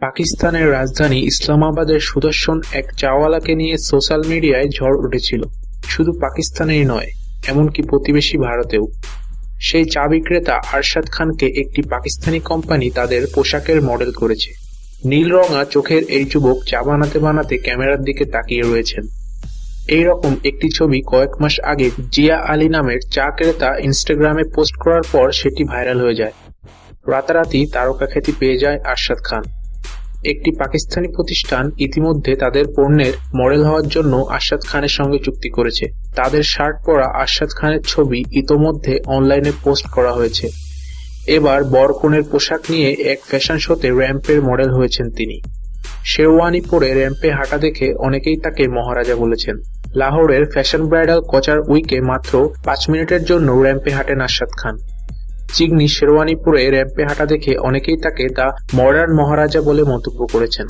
পাকিস্তানের রাজধানী ইসলামাবাদের সুদর্শন এক চাওয়ালাকে নিয়ে সোশ্যাল মিডিয়ায় ঝড় উঠেছিল। শুধু পাকিস্তানেই নয়, এমনকি প্রতিবেশী ভারতেও। সেই চা বিক্রেতা আরশাদ খানকে একটি পাকিস্তানি কোম্পানি তাদের পোশাকের মডেল করেছে। নীল রঙা চোখের এই যুবক চা বানাতে বানাতে ক্যামেরার দিকে তাকিয়ে রয়েছেন। এই রকম একটি ছবি কয়েক মাস আগে জিয়া আলী নামের চা ক্রেতা ইনস্টাগ্রামে পোস্ট করার পর সেটি ভাইরাল হয়ে যায়। রাতারাতি তারকা খ্যাতি পেয়ে যায় আরশাদ খান। একটি পাকিস্তানি প্রতিষ্ঠান ইতিমধ্যে তাদের পণ্যের মডেল হওয়ার জন্য আশাদ খানের সঙ্গে চুক্তি করেছে। তাদের শার্ট পরা আশাদ খানের ছবি ইতোমধ্যে অনলাইনে পোস্ট করা হয়েছে। এবার বর কনের পোশাক নিয়ে এক ফ্যাশন শোতে র্যাম্পের মডেল হয়েছেন তিনি। শেরওয়ানি পরে র্যাম্পে হাঁটা দেখে অনেকেই তাকে মহারাজা বলেছেন। লাহোরের ফ্যাশন ব্রাইডাল কচার উইকে মাত্র পাঁচ মিনিটের জন্য র্যাম্পে হাঁটেন আশাদ খান। চিগনি শেরওয়ানিপুরে র্যাম্পে হাঁটা দেখে অনেকেই তাকে দ্য মডার্ন মহারাজা বলে মন্তব্য করেছেন।